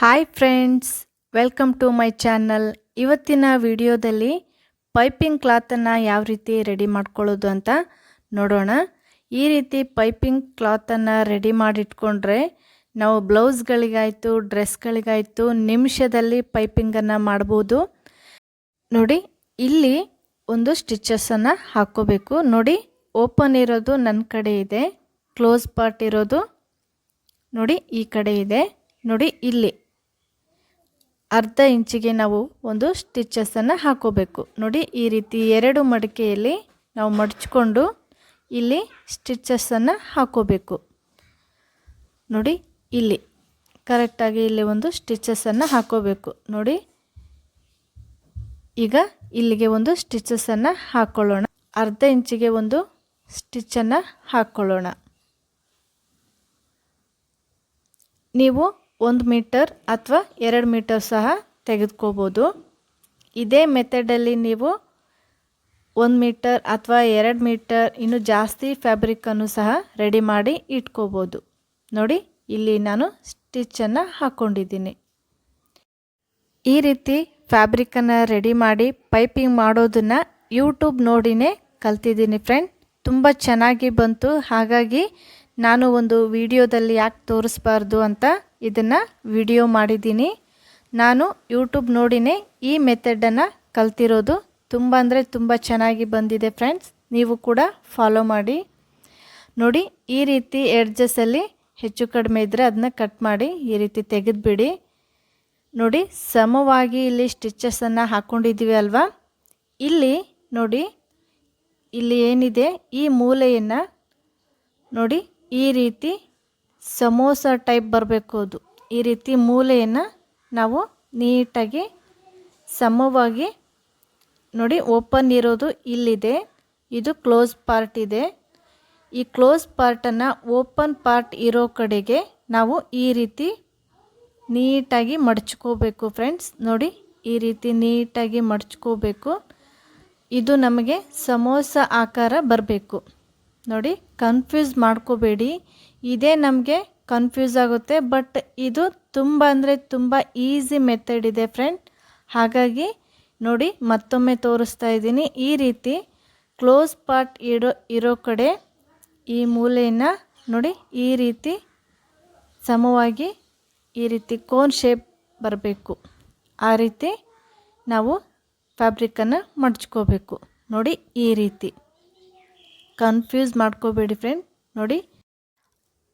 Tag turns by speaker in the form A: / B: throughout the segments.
A: Hi friends welcome to my channel ಇವತ್ತಿನ ವಿಡಿಯೋದಲ್ಲಿ piping ಕ್ಲಾತನ್ನು ಯಾವ ರೀತಿ ರೆಡಿ ಮಾಡ್ಕೊಳ್ಳೋದು ಅಂತ ನೋಡೋಣ. ಈ ರೀತಿ ಪೈಪಿಂಗ್ ಕ್ಲಾತನ್ನು ರೆಡಿ ಮಾಡಿಟ್ಕೊಂಡ್ರೆ ನಾವು ಬ್ಲೌಸ್ಗಳಿಗಾಯಿತು ಡ್ರೆಸ್ಗಳಿಗಾಯಿತು ನಿಮಿಷದಲ್ಲಿ ಪೈಪಿಂಗನ್ನು ಮಾಡ್ಬೋದು. ನೋಡಿ, ಇಲ್ಲಿ ಒಂದು ಸ್ಟಿಚಸನ್ನು ಹಾಕ್ಕೋಬೇಕು. ನೋಡಿ ಓಪನ್ ಇರೋದು ನನ್ನ ಕಡೆ ಇದೆ ಕ್ಲೋಸ್ ಪಾರ್ಟ್ ಇರೋದು ನೋಡಿ ಈ ಕಡೆ ಇದೆ. ನೋಡಿ, ಇಲ್ಲಿ ಅರ್ಧ ಇಂಚಿಗೆ ನಾವು ಒಂದು ಸ್ಟಿಚಸನ್ನು ಹಾಕೋಬೇಕು. ನೋಡಿ, ಈ ರೀತಿ ಎರಡು ಮಡಿಕೆಯಲ್ಲಿ ನಾವು ಮಡಚ್ಕೊಂಡು ಇಲ್ಲಿ ಸ್ಟಿಚಸನ್ನು ಹಾಕೋಬೇಕು. ನೋಡಿ, ಇಲ್ಲಿ. ಕರೆಕ್ಟಾಗಿ ಇಲ್ಲಿ ಒಂದು ಸ್ಟಿಚಸನ್ನು ಹಾಕೋಬೇಕು. ನೋಡಿ, ಈಗ ಇಲ್ಲಿಗೆ ಒಂದು ಸ್ಟಿಚಸನ್ನು ಹಾಕ್ಕೊಳ್ಳೋಣ ಅರ್ಧ ಇಂಚಿಗೆ ಒಂದು ಸ್ಟಿಚ್ಚನ್ನು ಹಾಕ್ಕೊಳ್ಳೋಣ ನೀವು ಒಂದು ಮೀಟರ್ ಅಥವಾ ಎರಡು ಮೀಟರ್ ಸಹ ತೆಗೆದುಕೋಬೋದು. ಇದೇ ಮೆಥಡಲ್ಲಿ ನೀವು ಒಂದು ಮೀಟರ್ ಅಥವಾ ಎರಡು ಮೀಟರ್ ಇನ್ನು ಜಾಸ್ತಿ ಫ್ಯಾಬ್ರಿಕ್ಕನ್ನು ಸಹ ರೆಡಿ ಮಾಡಿ ಇಟ್ಕೋಬೋದು. ನೋಡಿ, ಇಲ್ಲಿ ನಾನು ಸ್ಟಿಚ್ಚನ್ನು ಹಾಕ್ಕೊಂಡಿದ್ದೀನಿ ಈ ರೀತಿ ಫ್ಯಾಬ್ರಿಕನ್ನು ರೆಡಿ ಮಾಡಿ ಪೈಪಿಂಗ್ ಮಾಡೋದನ್ನು ಯೂಟ್ಯೂಬ್ ನೋಡಿನೇ ಕಲ್ತಿದ್ದೀನಿ ಫ್ರೆಂಡ್. ತುಂಬ ಚೆನ್ನಾಗಿ ಬಂತು. ಹಾಗಾಗಿ ನಾನು ಒಂದು ವಿಡಿಯೋದಲ್ಲಿ ಯಾಕೆ ತೋರಿಸ್ಬಾರ್ದು ಅಂತ ಇದನ್ನು ವಿಡಿಯೋ ಮಾಡಿದ್ದೀನಿ. ನಾನು ಯೂಟ್ಯೂಬ್ ನೋಡಿನೇ ಈ ಮೆಥಡನ್ನು ಕಲ್ತಿರೋದು. ತುಂಬ ಅಂದರೆ ತುಂಬ ಚೆನ್ನಾಗಿ ಬಂದಿದೆ ಫ್ರೆಂಡ್ಸ್ ನೀವು ಕೂಡ ಫಾಲೋ ಮಾಡಿ. ನೋಡಿ, ಈ ರೀತಿ ಎಡ್ಜಸ್ಸಲ್ಲಿ ಹೆಚ್ಚು ಕಡಿಮೆ ಇದ್ದರೆ ಅದನ್ನ ಕಟ್ ಮಾಡಿ ಈ ರೀತಿ ತೆಗೆದುಬಿಡಿ. ನೋಡಿ, ಸಮವಾಗಿ ಇಲ್ಲಿ ಸ್ಟಿಚಸನ್ನು ಹಾಕ್ಕೊಂಡಿದ್ದೀವಿ ಅಲ್ವಾ? ಇಲ್ಲಿ ನೋಡಿ, ಇಲ್ಲಿ ಏನಿದೆ? ಈ ಮೂಲೆಯನ್ನು ನೋಡಿ, ಈ ರೀತಿ ಸಮೋಸ ಟೈಪ್ ಬರಬೇಕು ಅದು. ಈ ರೀತಿ ಮೂಲೆಯನ್ನು ನಾವು ನೀಟಾಗಿ ಸಮವಾಗಿ ನೋಡಿ ಓಪನ್ ಇರೋದು ಇಲ್ಲಿದೆ. ಇದು ಕ್ಲೋಸ್ ಪಾರ್ಟ್ ಇದೆ. ಈ ಕ್ಲೋಸ್ ಪಾರ್ಟನ್ನು ಓಪನ್ ಪಾರ್ಟ್ ಇರೋ ಕಡೆಗೆ ನಾವು ಈ ರೀತಿ ನೀಟಾಗಿ ಮಡಚ್ಕೋಬೇಕು ಫ್ರೆಂಡ್ಸ್. ನೋಡಿ ಈ ರೀತಿ ನೀಟಾಗಿ ಮಡಚ್ಕೋಬೇಕು. ಇದು ನಮಗೆ ಸಮೋಸ ಆಕಾರ ಬರಬೇಕು. ನೋಡಿ ಕನ್ಫ್ಯೂಸ್ ಮಾಡ್ಕೋಬೇಡಿ. ಇದೇ ನಮಗೆ ಕನ್ಫ್ಯೂಸ್ ಆಗುತ್ತೆ ಬಟ್ ಇದು ತುಂಬ ಅಂದರೆ ತುಂಬ ಈಸಿ ಮೆಥಡ್ ಇದೆ ಫ್ರೆಂಡ್ ಹಾಗಾಗಿ ನೋಡಿ ಮತ್ತೊಮ್ಮೆ ತೋರಿಸ್ತಾ ಇದ್ದೀನಿ. ಈ ರೀತಿ ಕ್ಲೋಸ್ ಪಾರ್ಟ್ ಇಡೋ, ಇರೋ ಕಡೆ ಈ ಮೂಲೆಯನ್ನು ನೋಡಿ ಈ ರೀತಿ ಸಮವಾಗಿ ಈ ರೀತಿ ಕೋನ್ ಶೇಪ್ ಬರಬೇಕು. ಆ ರೀತಿ ನಾವು ಫ್ಯಾಬ್ರಿಕ್ಕನ್ನು ಮಡ್ಚ್ಕೋಬೇಕು. ನೋಡಿ ಈ ರೀತಿ. ಕನ್ಫ್ಯೂಸ್ ಮಾಡ್ಕೋಬೇಡಿ ಫ್ರೆಂಡ್ ನೋಡಿ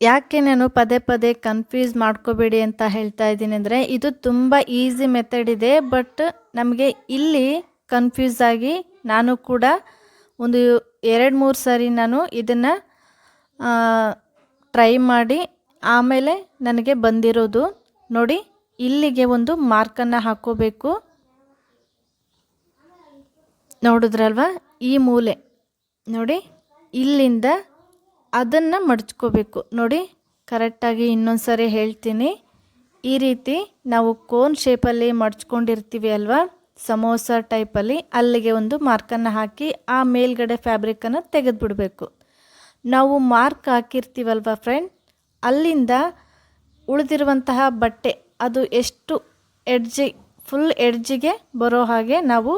A: ಯಾಕೆ ನಾನು ಪದೇ ಪದೇ ಕನ್ಫ್ಯೂಸ್ ಮಾಡ್ಕೋಬೇಡಿ ಅಂತ ಹೇಳ್ತಾ ಇದ್ದೀನಿ ಅಂದರೆ ಇದು ತುಂಬ ಈಸಿ ಮೆಥಡ್ ಇದೆ ಬಟ್ ನಮಗೆ ಇಲ್ಲಿ ಕನ್ಫ್ಯೂಸ್ ಆಗಿ ನಾನು ಕೂಡ ಒಂದು ಎರಡು ಮೂರು ಸಾರಿ ನಾನು ಇದನ್ನು ಟ್ರೈ ಮಾಡಿ ಆಮೇಲೆ ನನಗೆ ಬಂದಿರೋದು. ನೋಡಿ, ಇಲ್ಲಿಗೆ ಒಂದು ಮಾರ್ಕನ್ನು ಹಾಕೋಬೇಕು. ನೋಡಿದ್ರಲ್ವ? ಈ ಮೂಲೆ. ನೋಡಿ, ಇಲ್ಲಿಂದ ಅದನ್ನು ಮಡಚ್ಕೋಬೇಕು. ನೋಡಿ, ಕರೆಕ್ಟಾಗಿ ಇನ್ನೊಂದು ಸಾರಿ ಹೇಳ್ತೀನಿ. ಈ ರೀತಿ ನಾವು ಕೋನ್ ಶೇಪಲ್ಲಿ ಮಡ್ಚ್ಕೊಂಡಿರ್ತೀವಿ ಅಲ್ವಾ? ಸಮೋಸ ಟೈಪಲ್ಲಿ ಅಲ್ಲಿಗೆ ಒಂದು ಮಾರ್ಕನ್ನು ಹಾಕಿ ಆ ಮೇಲ್ಗಡೆ ಫ್ಯಾಬ್ರಿಕನ್ನು ತೆಗೆದುಬಿಡಬೇಕು. ನಾವು ಮಾರ್ಕ್ ಹಾಕಿರ್ತೀವಲ್ವ ಫ್ರೆಂಡ್ ಅಲ್ಲಿಂದ ಉಳಿದಿರುವಂತಹ ಬಟ್ಟೆ, ಅದು ಎಷ್ಟು ಎಡ್ಜಿ ಫುಲ್ ಎಡ್ಜಿಗೆ ಬರೋ ಹಾಗೆ ನಾವು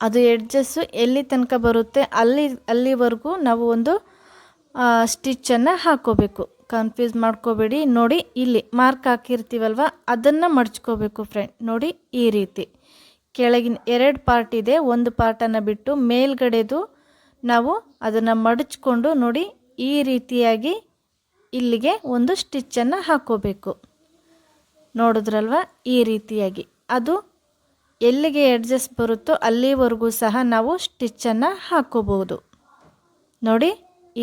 A: ಅದು ಎಡ್ಜಸ್ಸು ಎಲ್ಲಿ ತನಕ ಬರುತ್ತೆ, ಅಲ್ಲಿ, ಅಲ್ಲಿವರೆಗೂ ನಾವು ಒಂದು ಸ್ಟಿಚ್ಚನ್ನು ಹಾಕ್ಕೋಬೇಕು ಕನ್ಫ್ಯೂಸ್ ಮಾಡ್ಕೋಬೇಡಿ. ನೋಡಿ, ಇಲ್ಲಿ ಮಾರ್ಕ್ ಹಾಕಿರ್ತೀವಲ್ವ? ಅದನ್ನು ಮಡ್ಚ್ಕೋಬೇಕು ಫ್ರೆಂಡ್ ನೋಡಿ, ಈ ರೀತಿ. ಕೆಳಗಿನ ಎರಡು ಪಾರ್ಟ್ ಇದೆ. ಒಂದು ಪಾರ್ಟನ್ನು ಬಿಟ್ಟು ಮೇಲ್ಗಡೆದು ನಾವು ಅದನ್ನು ಮಡಚ್ಕೊಂಡು ನೋಡಿ, ಈ ರೀತಿಯಾಗಿ ಇಲ್ಲಿಗೆ ಒಂದು ಸ್ಟಿಚ್ಚನ್ನು ಹಾಕ್ಕೋಬೇಕು ನೋಡಿದ್ರಲ್ವ? ಈ ರೀತಿಯಾಗಿ. ಅದು ಎಲ್ಲಿಗೆ ಅಡ್ಜಸ್ಟ್ ಬರುತ್ತೋ ಅಲ್ಲಿವರೆಗೂ ಸಹ ನಾವು ಸ್ಟಿಚ್ಚನ್ನು ಹಾಕ್ಕೋಬೋದು ನೋಡಿ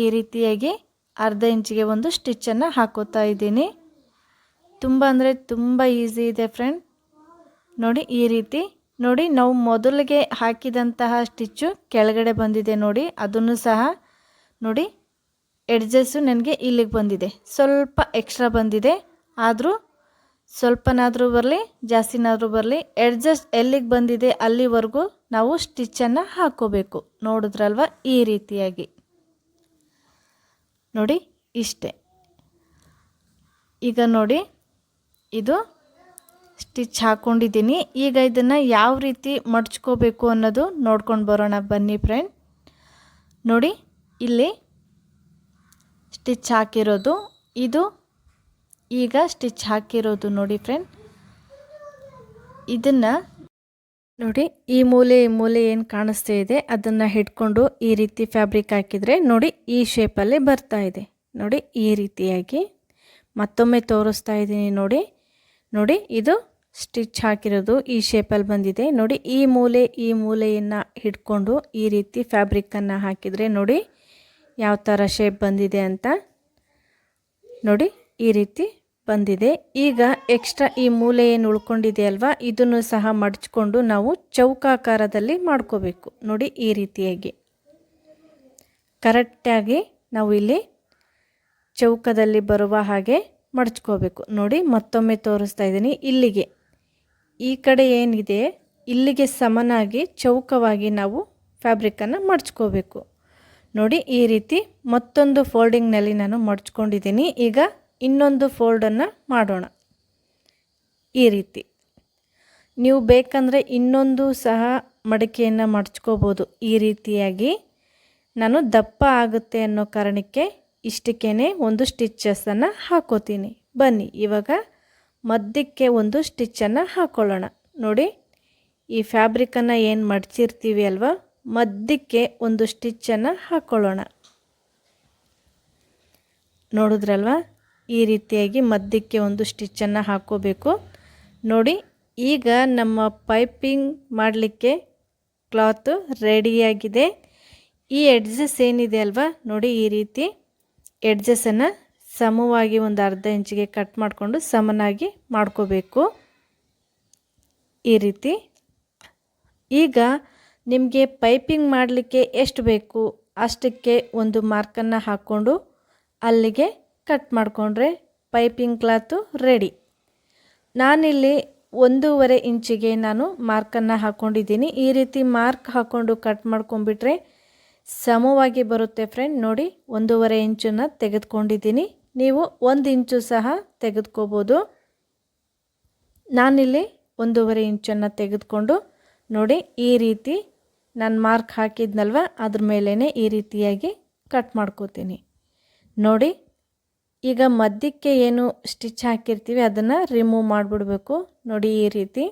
A: ಈ ರೀತಿಯಾಗಿ ಅರ್ಧ ಇಂಚಿಗೆ ಒಂದು ಸ್ಟಿಚ್ಚನ್ನು ಹಾಕೋತಾ ಇದ್ದೀನಿ. ತುಂಬ ಅಂದರೆ ತುಂಬ ಈಸಿ ಇದೆ ಫ್ರೆಂಡ್ ನೋಡಿ ಈ ರೀತಿ, ನೋಡಿ ನಾವು ಮೊದಲಿಗೆ ಹಾಕಿದಂತಹ ಸ್ಟಿಚ್ಚು ಕೆಳಗಡೆ ಬಂದಿದೆ ನೋಡಿ, ಅದನ್ನು ಸಹ ನೋಡಿ ಎಡ್ಜಸ್ಸು ನನಗೆ ಇಲ್ಲಿಗೆ ಬಂದಿದೆ. ಸ್ವಲ್ಪ ಎಕ್ಸ್ಟ್ರಾ ಬಂದಿದೆ, ಆದರೂ ಸ್ವಲ್ಪನಾದರೂ ಬರಲಿ, ಜಾಸ್ತಿನಾದರೂ ಬರಲಿ ಎಡ್ಜಸ್ಟ್ ಎಲ್ಲಿಗೆ ಬಂದಿದೆ ಅಲ್ಲಿವರೆಗೂ ನಾವು ಸ್ಟಿಚ್ಚನ್ನು ಹಾಕೋಬೇಕು. ನೋಡಿದ್ರಲ್ವ ಈ ರೀತಿಯಾಗಿ. ನೋಡಿ, ಇಷ್ಟೆ. ಈಗ ನೋಡಿ, ಇದು ಸ್ಟಿಚ್ ಹಾಕ್ಕೊಂಡಿದ್ದೀನಿ ಈಗ ಇದನ್ನು ಯಾವ ರೀತಿ ಮಡ್ಚ್ಕೋಬೇಕು ಅನ್ನೋದು ನೋಡ್ಕೊಂಡು ಬರೋಣ. ಬನ್ನಿ ಫ್ರೆಂಡ್ ನೋಡಿ, ಇಲ್ಲಿ ಸ್ಟಿಚ್ ಹಾಕಿರೋದು. ಇದು ಈಗ ಸ್ಟಿಚ್ ಹಾಕಿರೋದು ನೋಡಿ ಫ್ರೆಂಡ್ ಇದನ್ನು ನೋಡಿ, ಈ ಮೂಲೆ ಈ ಮೂಲೆ ಏನು ಕಾಣಿಸ್ತಾ ಇದೆ? ಅದನ್ನು ಹಿಡ್ಕೊಂಡು ಈ ರೀತಿ ಫ್ಯಾಬ್ರಿಕ್ ಹಾಕಿದರೆ ನೋಡಿ, ಈ ಶೇಪಲ್ಲಿ ಬರ್ತಾ ಇದೆ. ನೋಡಿ, ಈ ರೀತಿಯಾಗಿ. ಮತ್ತೊಮ್ಮೆ ತೋರಿಸ್ತಾ ಇದ್ದೀನಿ ನೋಡಿ. ನೋಡಿ, ಇದು ಸ್ಟಿಚ್ ಹಾಕಿರೋದು ಈ ಶೇಪಲ್ಲಿ ಬಂದಿದೆ. ನೋಡಿ, ಈ ಮೂಲೆ, ಈ ಮೂಲೆಯನ್ನು ಹಿಡ್ಕೊಂಡು ಈ ರೀತಿ ಫ್ಯಾಬ್ರಿಕ್ಕನ್ನು ಹಾಕಿದರೆ ನೋಡಿ, ಯಾವ ಥರ ಶೇಪ್ ಬಂದಿದೆ ಅಂತ. ನೋಡಿ, ಈ ರೀತಿ ಬಂದಿದೆ. ಈಗ ಎಕ್ಸ್ಟ್ರಾ ಈ ಮೂಲೆ ಏನು ಉಳ್ಕೊಂಡಿದೆ ಅಲ್ವಾ? ಇದನ್ನು ಸಹ ಮಡಚ್ಕೊಂಡು ನಾವು ಚೌಕಾಕಾರದಲ್ಲಿ ಮಾಡ್ಕೋಬೇಕು. ನೋಡಿ ಈ ರೀತಿಯಾಗಿ ಕರೆಕ್ಟಾಗಿ ನಾವು ಇಲ್ಲಿ ಚೌಕದಲ್ಲಿ ಬರುವ ಹಾಗೆ ಮಡಚ್ಕೋಬೇಕು. ನೋಡಿ ಮತ್ತೊಮ್ಮೆ ತೋರಿಸ್ತಾ ಇದ್ದೀನಿ. ಇಲ್ಲಿಗೆ. ಈ ಕಡೆ ಏನಿದೆ? ಇಲ್ಲಿಗೆ ಸಮನಾಗಿ ಚೌಕವಾಗಿ ನಾವು ಫ್ಯಾಬ್ರಿಕ್ಕನ್ನು ಮಡಚ್ಕೋಬೇಕು. ನೋಡಿ ಈ ರೀತಿ ಮತ್ತೊಂದು ಫೋಲ್ಡಿಂಗ್ನಲ್ಲಿ ನಾನು ಮಡಚ್ಕೊಂಡಿದ್ದೀನಿ. ಈಗ ಇನ್ನೊಂದು ಫೋಲ್ಡನ್ನು ಮಾಡೋಣ. ಈ ರೀತಿ. ನೀವು ಬೇಕಂದರೆ ಇನ್ನೊಂದು ಸಹ ಮಡಿಕೆಯನ್ನು ಮಡಚ್ಕೋಬೋದು. ಈ ರೀತಿಯಾಗಿ ನಾನು ದಪ್ಪ ಆಗುತ್ತೆ ಅನ್ನೋ ಕಾರಣಕ್ಕೆ ಇಷ್ಟಕ್ಕೇ ಒಂದು ಸ್ಟಿಚ್ಚಸ್ಸನ್ನು ಹಾಕೋತೀನಿ. ಬನ್ನಿ, ಇವಾಗ ಮಧ್ಯಕ್ಕೆ ಒಂದು ಸ್ಟಿಚ್ಚನ್ನು ಹಾಕ್ಕೊಳ್ಳೋಣ ನೋಡಿ, ಈ ಫ್ಯಾಬ್ರಿಕನ್ನು ಏನು ಮಡಚಿರ್ತೀವಿ ಅಲ್ವಾ? ಮಧ್ಯಕ್ಕೆ ಒಂದು ಸ್ಟಿಚ್ಚನ್ನು ಹಾಕ್ಕೊಳ್ಳೋಣ ನೋಡಿದ್ರಲ್ವಾ? ಈ ರೀತಿಯಾಗಿ ಮಧ್ಯಕ್ಕೆ ಒಂದು ಸ್ಟಿಚ್ಚನ್ನು ಹಾಕೋಬೇಕು. ನೋಡಿ, ಈಗ ನಮ್ಮ ಪೈಪಿಂಗ್ ಮಾಡಲಿಕ್ಕೆ ಕ್ಲಾತು ರೆಡಿಯಾಗಿದೆ. ಈ ಎಡ್ಜಸ್ ಏನಿದೆ ಅಲ್ವಾ? ನೋಡಿ, ಈ ರೀತಿ ಎಡ್ಜಸ್ಸನ್ನು ಸಮವಾಗಿ ಒಂದು ಅರ್ಧ ಇಂಚಿಗೆ ಕಟ್ ಮಾಡಿಕೊಂಡು ಸಮನಾಗಿ ಮಾಡ್ಕೋಬೇಕು. ಈ ರೀತಿ. ಈಗ ನಿಮಗೆ ಪೈಪಿಂಗ್ ಮಾಡಲಿಕ್ಕೆ ಎಷ್ಟು ಬೇಕು ಅಷ್ಟಕ್ಕೆ ಒಂದು ಮಾರ್ಕನ್ನು ಹಾಕ್ಕೊಂಡು ಅಲ್ಲಿಗೆ ಕಟ್ ಮಾಡಿಕೊಂಡ್ರೆ ಪೈಪಿಂಗ್ ಕ್ಲಾತು ರೆಡಿ. ನಾನಿಲ್ಲಿ ಒಂದೂವರೆ ಇಂಚಿಗೆ ನಾನು ಮಾರ್ಕನ್ನು ಹಾಕ್ಕೊಂಡಿದ್ದೀನಿ ಈ ರೀತಿ ಮಾರ್ಕ್ ಹಾಕ್ಕೊಂಡು ಕಟ್ ಮಾಡ್ಕೊಂಡ್ಬಿಟ್ರೆ ಸಮವಾಗಿ ಬರುತ್ತೆ ಫ್ರೆಂಡ್. ನೋಡಿ, ಒಂದೂವರೆ ಇಂಚನ್ನು ತೆಗೆದುಕೊಂಡಿದ್ದೀನಿ. ನೀವು ಒಂದು ಇಂಚು ಸಹ ತೆಗೆದುಕೋಬೋದು. ನಾನಿಲ್ಲಿ ಒಂದೂವರೆ ಇಂಚನ್ನು ತೆಗೆದುಕೊಂಡು ನೋಡಿ, ಈ ರೀತಿ ನಾನು ಮಾರ್ಕ್ ಹಾಕಿದ್ನಲ್ವ? ಅದ್ರ ಮೇಲೇ ಈ ರೀತಿಯಾಗಿ ಕಟ್ ಮಾಡ್ಕೋತೀನಿ. ನೋಡಿ ಈಗ ಮಧ್ಯಕ್ಕೆ ಏನು ಸ್ಟಿಚ್ ಹಾಕಿರ್ತೀವಿ, ಅದನ್ನು ರಿಮೂವ್ ಮಾಡಿಬಿಡ್ಬೇಕು. ನೋಡಿ ಈ ರೀತಿ.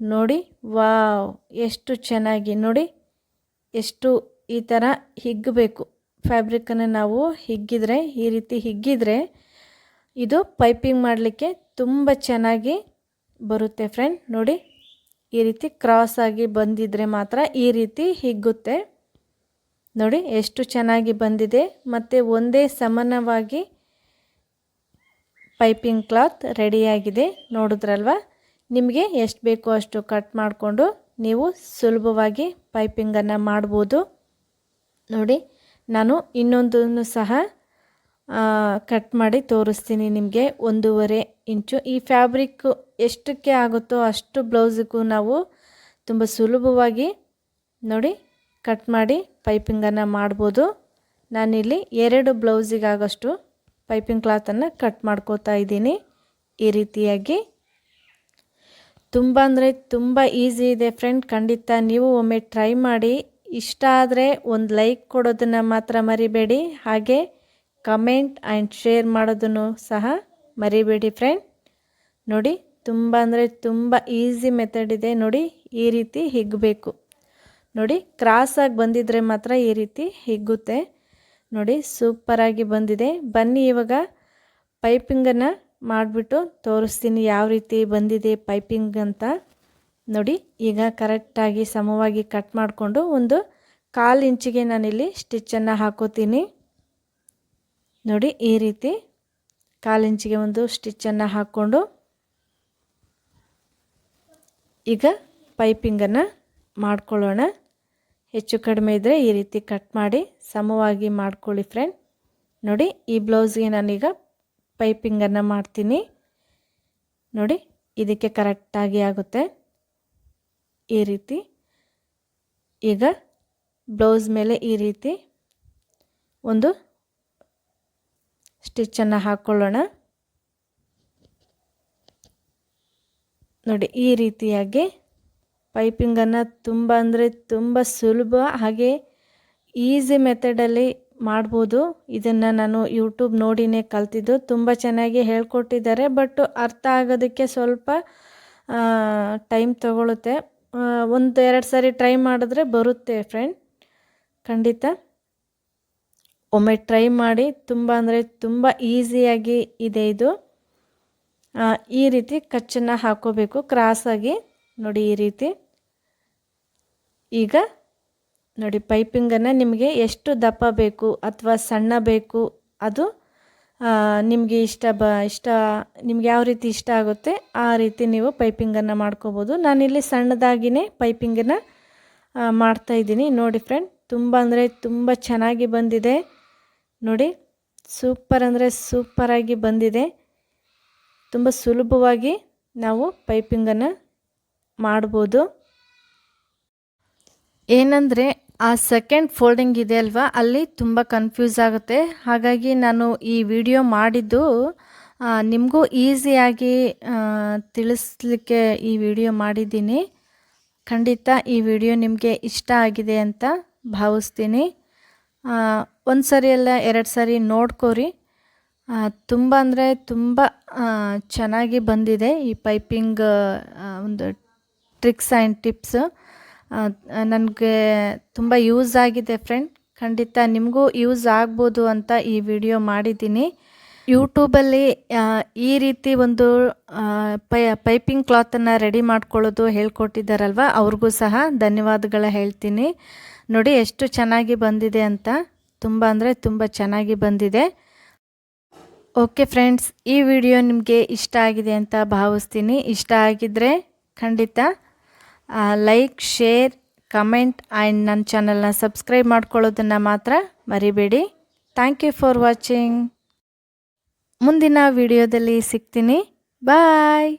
A: ನೋಡಿ, ವಾವ್, ಎಷ್ಟು ಚೆನ್ನಾಗಿ. ನೋಡಿ, ಎಷ್ಟು ಈ ಥರ ಹಿಗ್ಗಬೇಕು ಫ್ಯಾಬ್ರಿಕನ್ನು ನಾವು ಹಿಗ್ಗಿದ್ರೆ, ಈ ರೀತಿ ಹಿಗ್ಗಿದ್ರೆ ಇದು ಪೈಪಿಂಗ್ ಮಾಡಲಿಕ್ಕೆ ತುಂಬ ಚೆನ್ನಾಗಿ ಬರುತ್ತೆ ಫ್ರೆಂಡ್ ನೋಡಿ, ಈ ರೀತಿ ಕ್ರಾಸ್ ಆಗಿ ಬಂದಿದ್ರೆ ಮಾತ್ರ ಈ ರೀತಿ ಹಿಗ್ಗುತ್ತೆ. ನೋಡಿ, ಎಷ್ಟು ಚೆನ್ನಾಗಿ ಬಂದಿದೆ. ಮತ್ತು ಒಂದೇ ಸಮಾನವಾಗಿ ಪೈಪಿಂಗ್ ಕ್ಲಾತ್ ರೆಡಿಯಾಗಿದೆ. ನೋಡಿದ್ರಲ್ವ? ನಿಮಗೆ ಎಷ್ಟು ಬೇಕೋ ಅಷ್ಟು ಕಟ್ ಮಾಡಿಕೊಂಡು ನೀವು ಸುಲಭವಾಗಿ ಪೈಪಿಂಗನ್ನು ಮಾಡ್ಬೋದು. ನೋಡಿ, ನಾನು ಇನ್ನೊಂದನ್ನು ಸಹ ಕಟ್ ಮಾಡಿ ತೋರಿಸ್ತೀನಿ ನಿಮಗೆ. ಒಂದೂವರೆ ಇಂಚು. ಈ ಫ್ಯಾಬ್ರಿಕ್ಕು ಎಷ್ಟಕ್ಕೆ ಆಗುತ್ತೋ ಅಷ್ಟು ಬ್ಲೌಸಿಗೂ ನಾವು ತುಂಬ ಸುಲಭವಾಗಿ, ನೋಡಿ, ಕಟ್ ಮಾಡಿ ಪೈಪಿಂಗನ್ನು ಮಾಡ್ಬೋದು. ನಾನಿಲ್ಲಿ ಎರಡು ಬ್ಲೌಸಿಗಾಗಷ್ಟು ಪೈಪಿಂಗ್ ಕ್ಲಾತನ್ನು ಕಟ್ ಮಾಡ್ಕೋತಾ ಇದ್ದೀನಿ. ಈ ರೀತಿಯಾಗಿ. ತುಂಬ ಅಂದರೆ ತುಂಬ ಈಸಿ ಇದೆ ಫ್ರೆಂಡ್ ಖಂಡಿತ ನೀವು ಒಮ್ಮೆ ಟ್ರೈ ಮಾಡಿ. ಇಷ್ಟ ಆದರೆ ಒಂದು ಲೈಕ್ ಕೊಡೋದನ್ನು ಮಾತ್ರ ಮರಿಬೇಡಿ. ಹಾಗೆ ಕಮೆಂಟ್ ಆ್ಯಂಡ್ ಶೇರ್ ಮಾಡೋದನ್ನು ಸಹ ಮರಿಬೇಡಿ ಫ್ರೆಂಡ್ ನೋಡಿ, ತುಂಬ ಅಂದರೆ ತುಂಬ ಈಸಿ ಮೆಥಡ್ ಇದೆ. ನೋಡಿ, ಈ ರೀತಿ ಹಿಗ್ಗಬೇಕು ನೋಡಿ ಕ್ರಾಸಾಗಿ ಬಂದಿದ್ರೆ ಮಾತ್ರ ಈ ರೀತಿ ಹಿಗ್ಗುತ್ತೆ. ನೋಡಿ ಸೂಪರಾಗಿ ಬಂದಿದೆ. ಬನ್ನಿ ಇವಾಗ ಪೈಪಿಂಗನ್ನು ಮಾಡಿಬಿಟ್ಟು ತೋರಿಸ್ತೀನಿ ಯಾವ ರೀತಿ ಬಂದಿದೆ ಪೈಪಿಂಗ್ ಅಂತ. ನೋಡಿ, ಈಗ ಕರೆಕ್ಟಾಗಿ ಸಮವಾಗಿ ಕಟ್ ಮಾಡಿಕೊಂಡು ಒಂದು ಕಾಲು ಇಂಚಿಗೆ ನಾನಿಲ್ಲಿ ಸ್ಟಿಚ್ಚನ್ನು ಹಾಕೋತೀನಿ. ನೋಡಿ, ಈ ರೀತಿ ಕಾಲು ಇಂಚಿಗೆ ಒಂದು ಸ್ಟಿಚ್ಚನ್ನು ಹಾಕ್ಕೊಂಡು ಈಗ ಪೈಪಿಂಗನ್ನು ಮಾಡ್ಕೊಳ್ಳೋಣ. ಹೆಚ್ಚು ಕಡಿಮೆ ಇದ್ದರೆ ಈ ರೀತಿ ಕಟ್ ಮಾಡಿ ಸಮವಾಗಿ ಮಾಡ್ಕೊಳ್ಳಿ ಫ್ರೆಂಡ್ ನೋಡಿ, ಈ ಬ್ಲೌಸ್ಗೆ ನಾನೀಗ ಪೈಪಿಂಗನ್ನು ಮಾಡ್ತೀನಿ. ನೋಡಿ, ಇದಕ್ಕೆ ಕರೆಕ್ಟಾಗಿ ಆಗುತ್ತೆ. ಈ ರೀತಿ. ಈಗ ಬ್ಲೌಸ್ ಮೇಲೆ ಈ ರೀತಿ ಒಂದು ಸ್ಟಿಚ್ಚನ್ನು ಹಾಕ್ಕೊಳ್ಳೋಣ ನೋಡಿ, ಈ ರೀತಿಯಾಗಿ ಪೈಪಿಂಗನ್ನು ತುಂಬ ಅಂದರೆ ತುಂಬ ಸುಲಭ ಹಾಗೆ ಈಸಿ ಮೆಥಡಲ್ಲಿ ಮಾಡ್ಬೋದು. ಇದನ್ನು ನಾನು ಯೂಟ್ಯೂಬ್ ನೋಡಿನೇ ಕಲ್ತಿದ್ದು. ತುಂಬ ಚೆನ್ನಾಗಿ ಹೇಳ್ಕೊಟ್ಟಿದ್ದಾರೆ. ಬಟ್ ಅರ್ಥ ಆಗೋದಕ್ಕೆ ಸ್ವಲ್ಪ ಟೈಮ್ ತಗೊಳುತ್ತೆ. ಒಂದು ಎರಡು ಸಾರಿ ಟ್ರೈ ಮಾಡಿದ್ರೆ ಬರುತ್ತೆ ಫ್ರೆಂಡ್. ಖಂಡಿತ. ಒಮ್ಮೆ ಟ್ರೈ ಮಾಡಿ, ತುಂಬ ಅಂದರೆ ತುಂಬ ಈಸಿಯಾಗಿ ಇದೆ ಇದು. ಈ ರೀತಿ ಕಚ್ಚನ್ನು ಹಾಕೋಬೇಕು. ಕ್ರಾಸಾಗಿ, ನೋಡಿ ಈ ರೀತಿ. ಈಗ ನೋಡಿ, ಪೈಪಿಂಗನ್ನು ನಿಮಗೆ ಎಷ್ಟು ದಪ್ಪ ಬೇಕು ಅಥವಾ ಸಣ್ಣ ಬೇಕು ಅದು ನಿಮಗೆ ಇಷ್ಟ ಬ, ಇಷ್ಟ, ನಿಮ್ಗೆ ಯಾವ ರೀತಿ ಇಷ್ಟ ಆಗುತ್ತೆ ಆ ರೀತಿ ನೀವು ಪೈಪಿಂಗನ್ನು ಮಾಡ್ಕೋಬೋದು. ನಾನಿಲ್ಲಿ ಸಣ್ಣದಾಗಿಯೇ ಪೈಪಿಂಗನ್ನು ಮಾಡ್ತಾಯಿದ್ದೀನಿ ನೋಡಿ ಫ್ರೆಂಡ್, ತುಂಬ ಅಂದರೆ ತುಂಬ ಚೆನ್ನಾಗಿ ಬಂದಿದೆ. ನೋಡಿ, ಸೂಪರ್ ಅಂದರೆ ಸೂಪರಾಗಿ ಬಂದಿದೆ. ತುಂಬ ಸುಲಭವಾಗಿ ನಾವು ಪೈಪಿಂಗನ್ನು ಮಾಡ್ಬೋದು. ಏನಂದರೆ, ಆ ಸೆಕೆಂಡ್ ಫೋಲ್ಡಿಂಗ್ ಇದೆ ಅಲ್ವಾ? ಅಲ್ಲಿ ತುಂಬ ಕನ್ಫ್ಯೂಸ್ ಆಗುತ್ತೆ. ಹಾಗಾಗಿ ನಾನು ಈ ವಿಡಿಯೋ ಮಾಡಿದ್ದು ನಿಮಗೂ ಈಸಿಯಾಗಿ ತಿಳಿಸ್ಲಿಕ್ಕೆ ಈ ವಿಡಿಯೋ ಮಾಡಿದ್ದೀನಿ. ಖಂಡಿತ ಈ ವಿಡಿಯೋ ನಿಮಗೆ ಇಷ್ಟ ಆಗಿದೆ ಅಂತ ಭಾವಿಸ್ತೀನಿ. ಒಂದು ಸರಿ ಅಲ್ಲ, ಎರಡು ಸರಿ ನೋಡ್ಕೋರಿ. ತುಂಬ ಅಂದರೆ ತುಂಬ ಚೆನ್ನಾಗಿ ಬಂದಿದೆ ಈ ಪೈಪಿಂಗ್ ಒಂದು ಟ್ರಿಕ್ಸ್ ಆ್ಯಂಡ್ ಟಿಪ್ಸ್ ನನಗೆ ತುಂಬ ಯೂಸ್ ಆಗಿದೆ ಫ್ರೆಂಡ್ ಖಂಡಿತ ನಿಮಗೂ ಯೂಸ್ ಆಗ್ಬೋದು ಅಂತ ಈ ವಿಡಿಯೋ ಮಾಡಿದ್ದೀನಿ. ಯೂಟ್ಯೂಬಲ್ಲಿ ಈ ರೀತಿ ಒಂದು ಪೈ ಪೈಪಿಂಗ್ ಕ್ಲಾತನ್ನು ರೆಡಿ ಮಾಡ್ಕೊಳ್ಳೋದು ಹೇಳ್ಕೊಟ್ಟಿದ್ದಾರಲ್ವ ಅವ್ರಿಗೂ ಸಹ ಧನ್ಯವಾದಗಳ ಹೇಳ್ತೀನಿ. ನೋಡಿ ಎಷ್ಟು ಚೆನ್ನಾಗಿ ಬಂದಿದೆ ಅಂತ. ತುಂಬ ಅಂದರೆ ತುಂಬ ಚೆನ್ನಾಗಿ ಬಂದಿದೆ. ಓಕೆ ಫ್ರೆಂಡ್ಸ್ ಈ ವಿಡಿಯೋ ನಿಮಗೆ ಇಷ್ಟ ಆಗಿದೆ ಅಂತ ಭಾವಿಸ್ತೀನಿ. ಇಷ್ಟ ಆಗಿದ್ದರೆ ಖಂಡಿತ ಲೈಕ್ ಶೇರ್ ಕಮೆಂಟ್ ಆ್ಯಂಡ್ ನನ್ನ ಚಾನಲ್ನ ಸಬ್ಸ್ಕ್ರೈಬ್ ಮಾಡ್ಕೊಳ್ಳೋದನ್ನು ಮಾತ್ರ ಮರಿಬೇಡಿ. ಥ್ಯಾಂಕ್ ಯು ಫಾರ್ ವಾಚಿಂಗ್ ಮುಂದಿನ ವಿಡಿಯೋದಲ್ಲಿ ಸಿಗ್ತೀನಿ. ಬಾಯ್